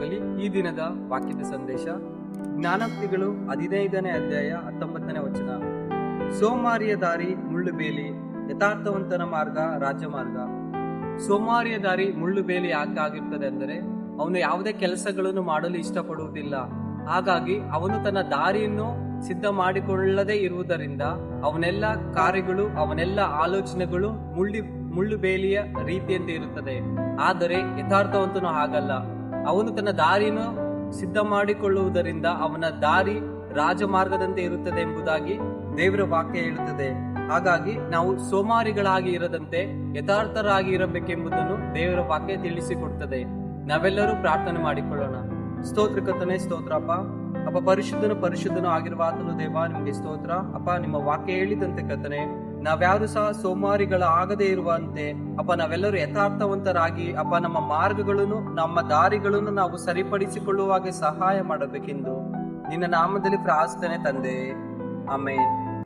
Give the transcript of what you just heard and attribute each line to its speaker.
Speaker 1: ಆಶೀರ್ವಾದವಾಗಲಿ ಈ ದಿನದ ವಾಕ್ಯದ ಸಂದೇಶ. ಜ್ಞಾನೋಕ್ತಿಗಳು ಹದಿನೈದನೇ ಅಧ್ಯಾಯ ಹತ್ತೊಂಬತ್ತನೇ ವಚನ. ಸೋಮಾರಿಯ ದಾರಿ ಮುಳ್ಳು ಬೇಲಿ ಯಥಾರ್ಥವಂತನ ಮಾರ್ಗ ರಾಜಮಾರ್ಗ. ಸೋಮಾರಿಯ ದಾರಿ ಮುಳ್ಳು ಬೇಲಿ ಯಾಕೆ ಆಗಿರ್ತದೆ ಅಂದರೆ ಅವನು ಯಾವುದೇ ಕೆಲಸಗಳನ್ನು ಮಾಡಲು ಇಷ್ಟಪಡುವುದಿಲ್ಲ. ಹಾಗಾಗಿ ಅವನು ತನ್ನ ದಾರಿಯನ್ನು ಸಿದ್ಧ ಮಾಡಿಕೊಳ್ಳದೇ ಇರುವುದರಿಂದ ಅವನೆಲ್ಲ ಕಾರ್ಯಗಳು, ಅವನೆಲ್ಲ ಆಲೋಚನೆಗಳು ಮುಳ್ಳಿ ಮುಳ್ಳು ಬೇಲಿಯ ರೀತಿಯಂತೆ ಇರುತ್ತದೆ. ಆದರೆ ಯಥಾರ್ಥವಂತನು ಹಾಗಲ್ಲ. ಅವನು ತನ್ನ ದಾರಿಯನ್ನು ಸಿದ್ಧ ಮಾಡಿಕೊಳ್ಳುವುದರಿಂದ ಅವನ ದಾರಿ ರಾಜಮಾರ್ಗದಂತೆ ಇರುತ್ತದೆ ಎಂಬುದಾಗಿ ದೇವರ ವಾಕ್ಯ ಹೇಳುತ್ತದೆ. ಹಾಗಾಗಿ ನಾವು ಸೋಮಾರಿಗಳಾಗಿ ಇರದಂತೆ ಯಥಾರ್ಥರಾಗಿ ಇರಬೇಕೆಂಬುದನ್ನು ದೇವರ ವಾಕ್ಯ ತಿಳಿಸಿಕೊಡ್ತದೆ. ನಾವೆಲ್ಲರೂ ಪ್ರಾರ್ಥನೆ ಮಾಡಿಕೊಳ್ಳೋಣ. ಸ್ತೋತ್ರ ಸ್ತೋತ್ರಪ್ಪ ಸ್ತೋತ್ರ ಅಪ್ಪ, ಪರಿಶುದ್ಧನು ಪರಿಶುದ್ಧನು ಆಗಿರುವ ಆತನು ದೇವ, ನಿಮಗೆ ಸ್ತೋತ್ರ. ಅಪ್ಪ, ನಿಮ್ಮ ವಾಕ್ಯ ಹೇಳಿದಂತೆ ಕರ್ತನೆ ನಾವ್ಯಾರು ಸಹ ಸೋಮಾರಿಗಳ ಆಗದೆ ಇರುವಂತೆ ಅಪ್ಪ, ನಾವೆಲ್ಲರೂ ಯಥಾರ್ಥವಂತರಾಗಿ ಅಪ್ಪ, ನಮ್ಮ ಮಾರ್ಗಗಳನ್ನು, ನಮ್ಮ ದಾರಿಗಳನ್ನು ನಾವು ಸರಿಪಡಿಸಿಕೊಳ್ಳುವಾಗೆ ಸಹಾಯ ಮಾಡಬೇಕೆಂದು ನಿನ್ನ ನಾಮದಲ್ಲಿ ಪ್ರಾರ್ಥನೆ ತಂದೆ. ಆಮೇಲೆ